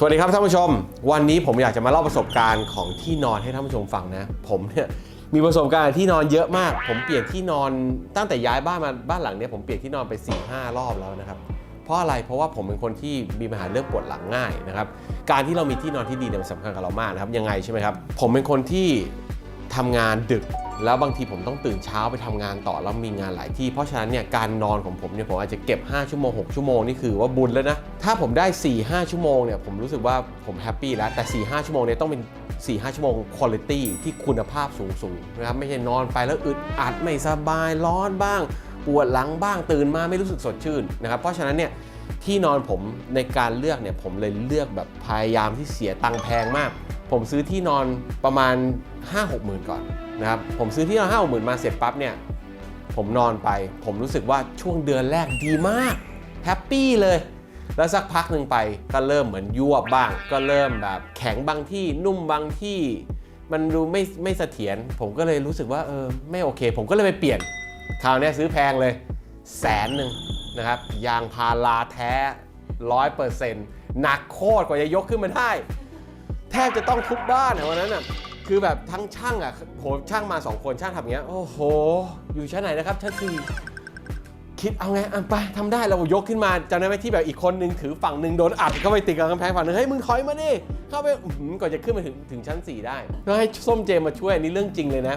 สวัสดีครับท่านผู้ชม วันนี้ผมอยากจะมาเล่าประสบการณ์ของที่นอนให้ท่านผู้ชมฟังนะ ผมเนี่ยมีประสบการณ์ที่นอนเยอะมาก ผมเปลี่ยนที่นอนตั้งแต่ย้ายบ้านมาบ้านหลังเนี้ยผมเปลี่ยนที่นอนไป4ี่ห้ารอบแล้วนะครับเพราะอะไรเพราะว่าผมเป็นคนที่มีปัญหาเรื่องปวดหลังง่ายนะครับการที่เรามีที่นอนที่ดีเนี่ยมันสำคัญกับเรามากนะครับยังไงใช่ไหมครับผมเป็นคนที่ทำงานดึก แล้วบางทีผมต้องตื่นเช้าไปทำงานต่อแล้วมีงานหลายที่ เพราะฉะนั้นเนี่ยการนอนของผมเนี่ยผมอาจจะเก็บ 5 ชั่วโมง 6 ชั่วโมงนี่คือว่าบุญแล้วนะ ถ้าผมได้ 4 5 ชั่วโมงเนี่ยผมรู้สึกว่าผมแฮปปี้แล้ว แต่ 4 5 ชั่วโมงเนี่ยต้องเป็น 4 5 ชั่วโมงคุณภาพที่คุณภาพสูงๆนะครับไม่ใช่นอนไปแล้วอึดอัดไม่สบายร้อนบ้าง ปวดหลังบ้างตื่นมาไม่รู้สึกสดชื่นนะครับเพราะฉะนั้นเนี่ยที่นอนผมในการเลือกเนี่ยผมเลยเลือกแบบพยายามที่เสียตังค์แพงมาก ผมซื้อที่นอนประมาณ 5-6หมื่นก่อน นะครับผมซื้อที่นอน5 6หมื่นมาเสร็จปั๊บเนี่ยผมนอนไป ผมรู้สึกว่าช่วงเดือนแรกดีมากแฮปปี้เลยแล้วสักพักหนึ่งไปก็เริ่มเหมือนยัวบ้าง ก็เริ่มแบบแข็งบางที่นุ่มบางที่ มันดูไม่ไม่เสถียรผมก็เลยรู้สึกว่าเออไม่โอเค ผมก็เลยไปเปลี่ยนคราวนี้ซื้อแพงเลยแสนหนึ่งนะครับยางพาราแท้ร้อยเปอร์เซ็นต์หนักโคตรกว่าจะยกขึ้นมาได้ แทบจะต้องทุบบ้านอะวันนั้นอะ คือแบบทั้งช่างอะโหช่างมาสองคนช่างทำอย่างเงี้ยโอ้โห อยู่ชั้นไหนนะครับชั้นสี่คิดเอาไงอะไปทำได้เรายกขึ้นมาจำได้ไหมที่แบบอีกคนนึงถือฝั่งหนึ่งโดนอัดเข้าไปติดกับกำแพงฝั่งหนึงเฮ้ยมึงถอยมาดิเข้าไปอื้อหือก่อนจะขึ้นมาถึงถึงชั้น 4 ได้ก็ให้ส้มเจมมาช่วยอันนี้เรื่องจริงเลยนะ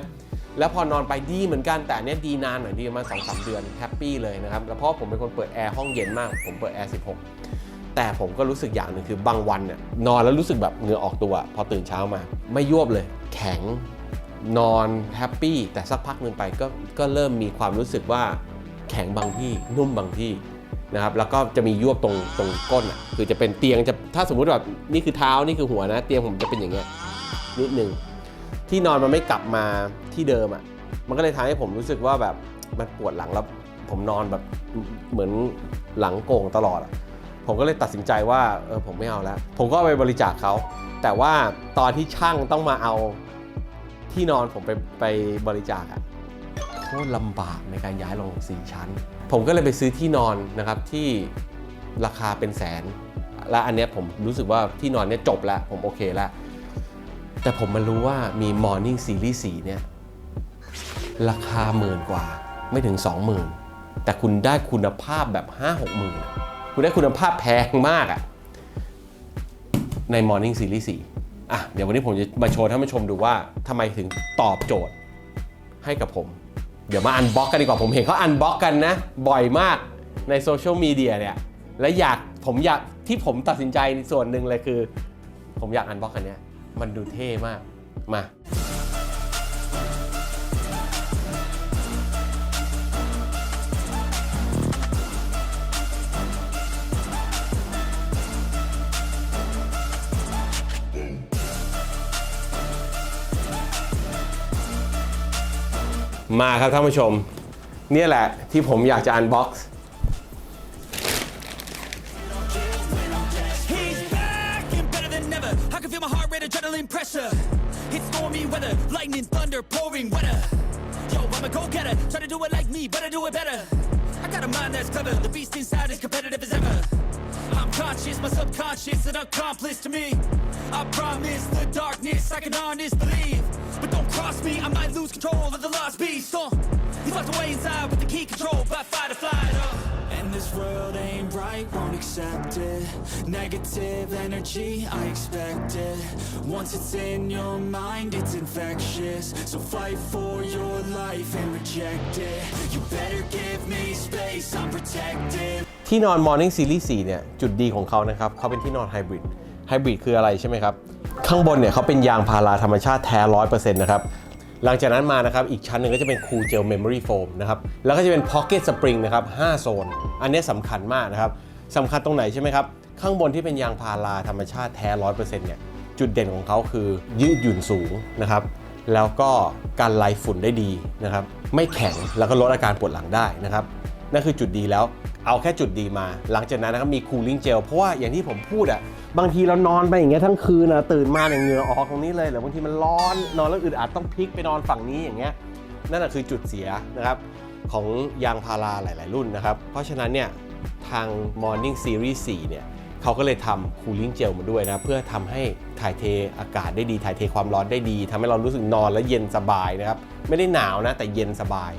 แล้วพอนอนไปดีเหมือนกันแต่อันเนี้ยดีนานหน่อยดีประมาณสองสามเดือนแฮปปี้เลยนะครับแล้วเพราะผมเป็นคนเปิดแอร์ห้องเย็นมากผมเปิดแอร์16 แต่ผมก็รู้สึกอย่างหนึ่งคือบางวันเนี่ยนอนแล้วรู้สึกแบบเหงื่อออกตัว พอตื่นเช้ามา ไม่ยวบเลย แข็งนอนแฮปปี้แต่สักพักหนึ่งไปก็ก็เริ่มมีความรู้สึกว่าแข็งบางที่นุ่มบางที่นะครับแล้วก็จะมียวบตรงตรงก้นอะคือจะเป็นเตียงจะถ้าสมมุติแบบนี่คือเท้านี่คือหัวนะ เตียงผมจะเป็นอย่างเงี้ยนิดนึงที่นอนมันไม่กลับมาที่เดิมอะมันก็เลยทำให้ผมรู้สึกว่าแบบมันปวดหลังแล้วผมนอนแบบเหมือนหลังโก่งตลอดอะ ผมก็เลยตัดสินใจว่าเออผมไม่เอาแล้ว ผมก็ไปบริจาคเขาแต่ว่าตอนที่ช่างต้องมาเอาที่นอนผมไปไปบริจาคอะโคตรลำบากในการย้ายลงสี่ชั้น ผมก็เลยไปซื้อที่นอนนะครับที่ราคาเป็นแสน และอันเนี้ยผมรู้สึกว่าที่นอนเนี้ยจบแล้ว ผมโอเคแล้ว แต่ผมมารู้ว่ามี Morning Series 4เนี่ยราคาหมื่นกว่าไม่ถึง 20,000 แต่คุณได้คุณภาพแบบ 5-6หมื่น คุณได้คุณภาพแพงมากอะใน Morning Series 4อะเดี๋ยววันนี้ผมจะมาโชว์ท่านผู้ชมดูว่าทำไมถึงตอบโจทย์ให้กับผม เดี๋ยวมาอันบ็อกกันดีกว่าผมเห็นเขาอันบ็อกกันนะ บ่อยมากในโซเชียลมีเดียเนี่ยและอยากผมอยากที่ผมตัดสินใจส่วนหนึ่งเลยคือ ผมอยากอันบ็อกอันเนี้ยมันดูเท่มากมา มาครับท่านผู้ชม เนี่ยแหละที่ผมอยากจะอันบ็อกซ์ I'm conscious, my subconscious, an accomplice to me. I promise the darkness I can honest believe. But don't cross me, I might lose control of the lost beast. Uh, he's locked away inside with the key control by fight or flight. Uh. And this world ain't right, won't accept it. Negative energy, I expect it. Once it's in your mind, it's infectious. So fight for your life and reject it. You better give me space, I'm protected. ที่นอน Morning Series 4เนี่ยจุดดีของเขานะครับเขาเป็นที่นอนไฮบริดไฮบริดคืออะไรใช่ไหมครับ ข้างบนเนี่ยเขาเป็นยางพาราธรรมชาติแท้100%นะครับหลังจากนั้นมานะครับ อีกชั้นหนึ่งก็จะเป็น Cool Gel Memory Foam นะครับ แล้วก็จะเป็น Pocket Spring นะครับ 5 โซน อันนี้สำคัญมากนะครับสำคัญตรงไหนใช่ไหมครับ ข้างบนที่เป็นยางพาราธรรมชาติแท้ 100%เนี่ย จุดเด่นของเขาคือยืดหยุ่นสูงนะครับ แล้วก็การไล่ฝุ่นได้ดีนะครับ ไม่แข็งแล้วก็ลดอาการปวดหลังได้นะครับ นั่นคือจุดดีแล้ว เอาแค่จุดดีมา หลังจากนั้นนะครับมี cooling gel เพราะว่าอย่างที่ผมพูดอะบางทีเรานอนไปอย่างเงี้ยทั้งคืนอะตื่นมาเนี่ยเหงื่อออกตรงนี้เลยหรือบางทีมันร้อนนอนแล้วอึดอัดต้องพลิกไปนอนฝั่งนี้อย่างเงี้ยนั่นแหะคือจุดเสียนะครับของยางพาราหลาย ๆ รุ่นนะครับ เพราะฉะนั้นเนี่ยทาง Morning Series 4 เนี่ยเขาก็เลยทำ cooling gel มาด้วยนะ เพื่อทำให้ถ่ายเทอากาศได้ดี ถ่ายเทความร้อนได้ดีทำให้เรารู้สึกนอนแล้วเย็นสบายนะครับ ไม่ได้หนาวนะ แต่เย็นสบาย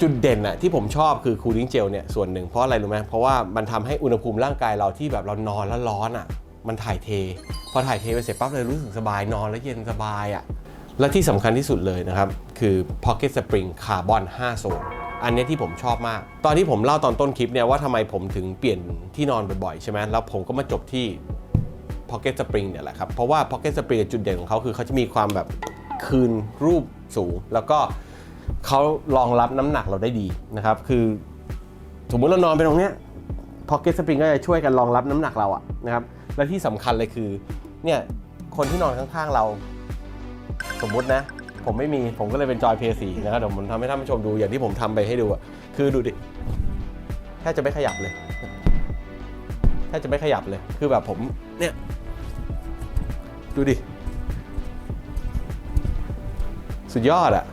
จุดเด่นอะที่ผมชอบคือ cooling gel เนี่ยส่วนหนึ่งเพราะอะไรรู้ไหมเพราะว่ามันทำให้อุณหภูมิร่างกายเราที่แบบเรานอนแล้วร้อนอะมันถ่ายเท พอถ่ายเทไปเสร็จปั๊บเลยรู้สึกสบายนอนแล้วเย็นสบายอะและที่สำคัญที่สุดเลยนะครับ คือ pocket spring carbon 5 โซนอันนี้ที่ผมชอบมาก ตอนที่ผมเล่าตอนต้นคลิปเนี่ยว่าทำไมผมถึงเปลี่ยนที่นอนบ่อยๆ ใช่ไหมแล้วผมก็มาจบที่ Pocket Spring เนี่ยแหละครับ เพราะว่า Pocket Spring จุดเด่นของเขาคือเขาจะมีความแบบคืนรูปสูง แล้วก็ เขารองรับน้ำหนักเราได้ดีนะครับคือสมมติเรานอนไปตรงเนี้ย Pocket Spring ก็จะช่วยกันรองรับน้ำหนักเราอะนะครับและที่สำคัญเลยคือเนี่ยคนที่นอนข้างๆเรา สมมุตินะ ผมไม่มีผมก็เลยเป็นจอยเพย์สีนะครับเดี๋ยวผมทำให้ท่านผู้ชมดูอย่างที่ผมทำไปให้ดูอะคือดูดิแทบจะไม่ขยับเลยแทบจะไม่ขยับเลยคือแบบผมเนี่ยดูดิ สุดยอดอะ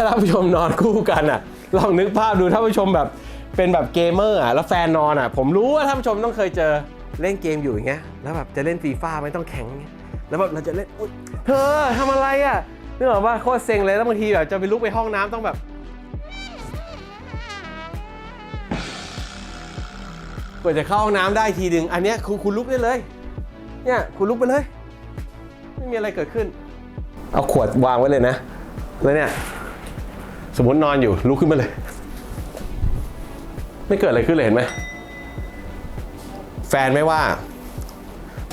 าท่านผู้ชมนอนคู่กันอะ ลองนึกภาพดูท่านผู้ชมแบบเป็นแบบเกมเมอร์อะแล้วแฟนนอนอะ ผมรู้ว่าท่านผู้ชมต้องเคยเจอเล่นเกมอยู่อย่างเงี้ยแล้วแบบจะเล่นฟีฟ่าไม่ต้องแข็งเงี้ยแล้วแบบเราจะเล่นเธอทำอะไรอะนึกออกว่าโคตรเซ็งเลยแล้วบางทีแบบจะไปลุกไปห้องน้ำต้องแบบกว่าจะเข้าห้องน้ำได้ทีหนึ่งอันเนี้ยคุณคุณลุกได้เลย เนี่ยคุณลุกไปเลย ไม่มีอะไรเกิดขึ้น เอาขวดวางไว้เลยนะ แล้วเนี่ย สมมตินอนอยู่ลุกขึ้นมาเลย ไม่เกิดอะไรขึ้นเลยเห็นไหมแฟนไม่ว่า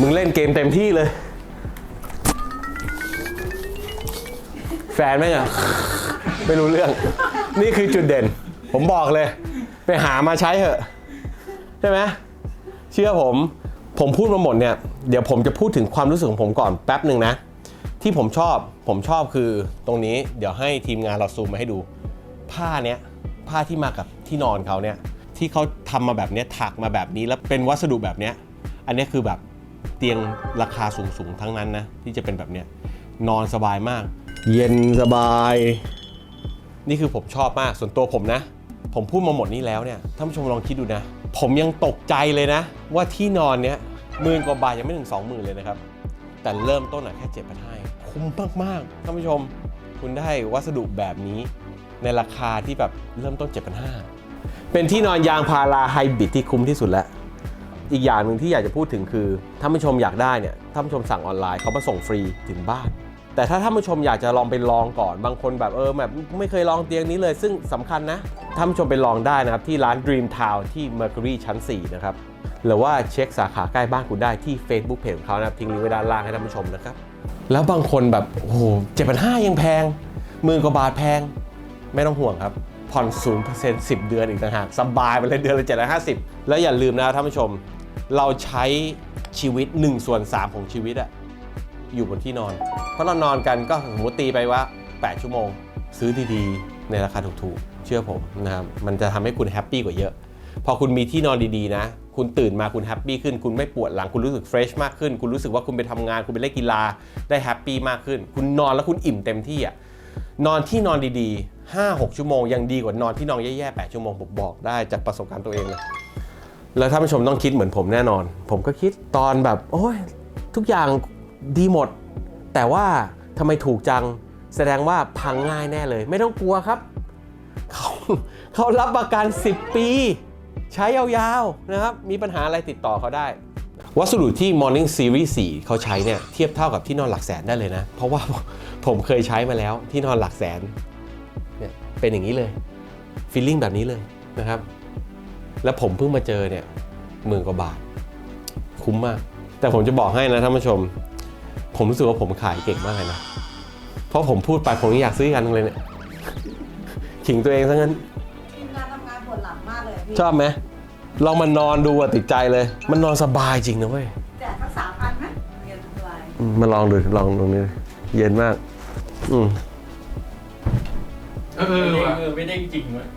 มึงเล่นเกมเต็มที่เลย แฟนไม่อะไม่รู้เรื่อง นี่คือจุดเด่น ผมบอกเลย ไปหามาใช้เถอะใช่ไหมเชื่อผม ผมพูดมาหมดเนี่ย เดี๋ยวผมจะพูดถึงความรู้สึกของผมก่อนแป๊บหนึ่งนะ ที่ผมชอบผมชอบคือตรงนี้เดี๋ยวให้ทีมงานเราซูมมาให้ดู ผ้าเนี้ยผ้าที่มากับที่นอนเขาเนี่ยที่เขาทำมาแบบเนี้ยถักมาแบบนี้แล้วเป็นวัสดุแบบเนี้ยอันเนี้ยคือแบบเตียงราคาสูงๆทั้งนั้นนะที่จะเป็นแบบเนี้ยนอนสบายมาก เย็นสบาย นี่คือผมชอบมากส่วนตัวผมนะ ผมพูดมาหมดนี้แล้วเนี่ยท่านผู้ชมลองคิดดูนะ ผมยังตกใจเลยนะ ว่าที่นอนเนี้ยหมื่นกว่าบาทยังไม่ถึง 20,000 เลยนะครับ แต่เริ่มต้นอะแค่7 5 0 0คุ้มมากๆท่านผู้ชม คุณได้วัสดุแบบนี้ ในราคาที่แบบเริ่มต้น 7,500 เป็นที่นอนยางพาราไฮบริดที่คุ้มที่สุดแล้ว อีกอย่างหนึ่งที่อยากจะพูดถึงคือถ้านผู้ชมอยากได้เนี่ยถ้านผู้ชมสั่งออนไลน์เขามาส่งฟรีถึงบ้าน แต่ถ้าท่านผู้ชมอยากจะลองไปลองก่อนบางคนแบบเออแบบไม่เคยลองเตียงนี้เลย ซึ่งสำคัญนะท่านผู้ชมไปลองได้นะครับที่ร้าน Dream Town ที่ Mercury ชั้น4นะครับ หรือว่าเช็คสาขาใกล้บ้านคุณได้ที่ Facebook Page ของเขานะครับทิ้งลิงก์ไว้ด้านล่างให้ท่านผู้ชมนะครับ แล้วบางคนแบบโอ้โหเจ็ดพันห้ายังแพงหมื่นกว่าบาทแพง ไม่ต้องห่วงครับ ผ่อน0% 10เปอร์เซ็นต์สิบเดือนอีกต่างหากสบายไปเลยเดือนละ750แล้วอย่าลืมนะท่านผู้ชม เราใช้ชีวิต1ส่วน3ของชีวิตอะอยู่บนที่นอน เพราะเรานอนกันก็สมมติตีไปว่า 8 ชั่วโมง ซื้อดีๆ ในราคาถูกๆ เชื่อผมนะครับ มันจะทำให้คุณแฮปปี้กว่าเยอะ พอคุณมีที่นอนดีๆนะ คุณตื่นมาคุณแฮปปี้ขึ้น คุณไม่ปวดหลังคุณรู้สึกเฟรชมากขึ้น คุณรู้สึกว่าคุณไปทำงาน คุณไปเล่นกีฬาได้แฮปปี้มากขึ้น คุณนอนแล้วคุณอิ่มเต็มที่อะนอนที่นอนดีๆ 5-6 ชั่วโมงยังดีกว่านอนที่นอนแย่ๆ 8 ชั่วโมงผมบอกได้จากประสบการณ์ตัวเองเลยแล้วท่านผู้ชมต้องคิดเหมือนผมแน่นอน ผมก็คิดตอนแบบ โอ้ยทุกอย่างดีหมด แต่ว่าทำไมถูกจังแสดงว่าพังง่ายแน่เลย ไม่ต้องกลัวครับ เขาเขารับประกัน 10 ปี ใช้ยาวๆนะครับ มีปัญหาอะไรติดต่อเขาได้ วัสดุที่ Morning Series 4 เขาใช้เนี่ยเทียบเท่ากับที่นอนหลักแสนได้เลยนะ เพราะว่าผมเคยใช้มาแล้วที่นอนหลักแสนเนี่ยเป็นอย่างนี้เลยฟีลลิ่งแบบนี้เลยนะครับ แล้วผมเพิ่งมาเจอเนี่ยหมื่นกว่าบาท คุ้มมาก แต่ผมจะบอกให้นะท่านผู้ชม ผมรู้สึกว่าผมขายเก่งมากเลยนะ เพราะผมพูดไปผมอยากซื้อกันเลยเนี่ยขิงตัวเองซะงั้น ชอบไหมลองมานอนดูอะติดใจเลย มันนอนสบายจริงนะเว้ยแจกทั้งสามพันไหมเรียนอะไรอืมมาลองดูลองตรงนี้เย็นมาก อืมเออว่ะเออไม่ได้จริงเว้ย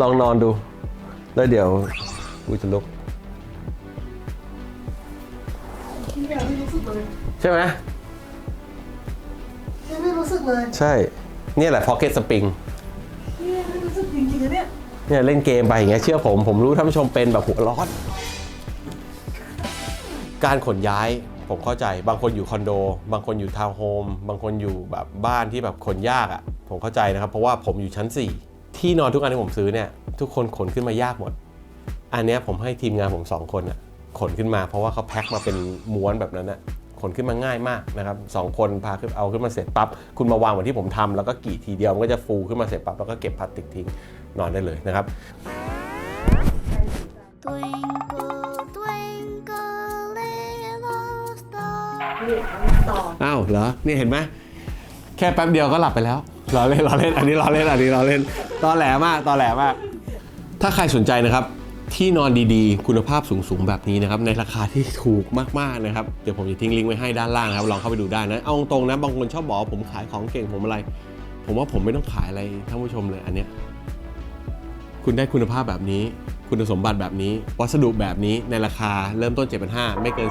ลองนอนดู แล้วเดี๋ยวกูจะลุก พี่ยังไม่รู้สึกเลยใช่ไหมยังไม่รู้สึกเลยใช่ เนี่ยแหละ Pocket Spring พี่ยังไม่รู้สึกจริงๆนะเนี่ย เนี่ยเล่นเกมไปอย่างเงี้ยเชื่อผม ผมรู้ท่านผู้ชมเป็นแบบหัวร้อน การขนย้ายผมเข้าใจ บางคนอยู่คอนโด บางคนอยู่ทาวน์โฮม บางคนอยู่แบบบ้านที่แบบขนยากอะ่ะ ผมเข้าใจนะครับ เพราะว่าผมอยู่ชั้น 4 ที่นอนทุกอันที่ผมซื้อเนี่ย ทุกคนขนขึ้นมายากหมด อันเนี้ยผมให้ทีมงานผมสองคนอะขนขึ้นมา เพราะว่าเขาแพ็คมาเป็นม้วนแบบนั้นอะขนขึ้นมาง่ายมากนะครับสองคนพาขึ้นเอาขึ้นมาเสร็จปั๊บ คุณมาวางเหมือนที่ผมทำแล้วก็กี่ทีเดียวมันก็จะฟูขึ้นมาเสร็จปั๊บแล้วก็เก็บพลาสติกทิ้ง นอนได้เลยนะครับ Twinkle, twinkle, little star. นี่ทำงานต่ออ้าวเหรอ นี่เห็นไหมแค่แป๊บเดียวก็หลับไปแล้วรอเล่นรอเล่น อันนี้รอเล่น อันนี้รอเล่น ตอแหลมากตอแหลมาก ถ้าใครสนใจนะครับ ที่นอนดีๆ คุณภาพสูงๆ แบบนี้นะครับ ในราคาที่ถูกมากๆนะครับ เดี๋ยวผมจะทิ้งลิงก์ไว้ให้ด้านล่างนะครับ ลองเข้าไปดูได้นะ เอาตรงๆนะ บางคนชอบบอกว่าผมขายของเก่งผมอะไร ผมว่าผมไม่ต้องขายอะไรท่านผู้ชมเลยอันเนี้ย คุณได้คุณภาพแบบนี้ คุณสมบัติแบบนี้ วัสดุแบบนี้ในราคาเริ่มต้น 7,500 ไม่เกิน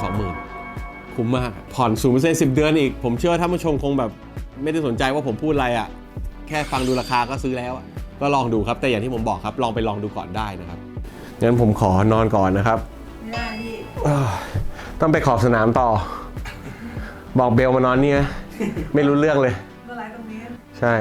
20,000 คุ้มมาก ผ่อนศูนย์เปอร์เซ็นต์สิบเดือนอีก ผมเชื่อว่าท่านผู้ชมคงแบบไม่ได้สนใจว่าผมพูดอะไรอะ่ะ แค่ฟังดูราคาก็ซื้อแล้วอะก็ลองดูครับ แต่อย่างที่ผมบอกครับ ลองไปลองดูก่อนได้นะครับ งั้นผมขอนอนก่อนนะครับไม่ได้พี่อ้าวต้องไปขอบสนามต่อ บอกเบลมานอนเนี่ย ไม่รู้เรื่องเลย ก็ไลฟ์ตรงนี้ ใช่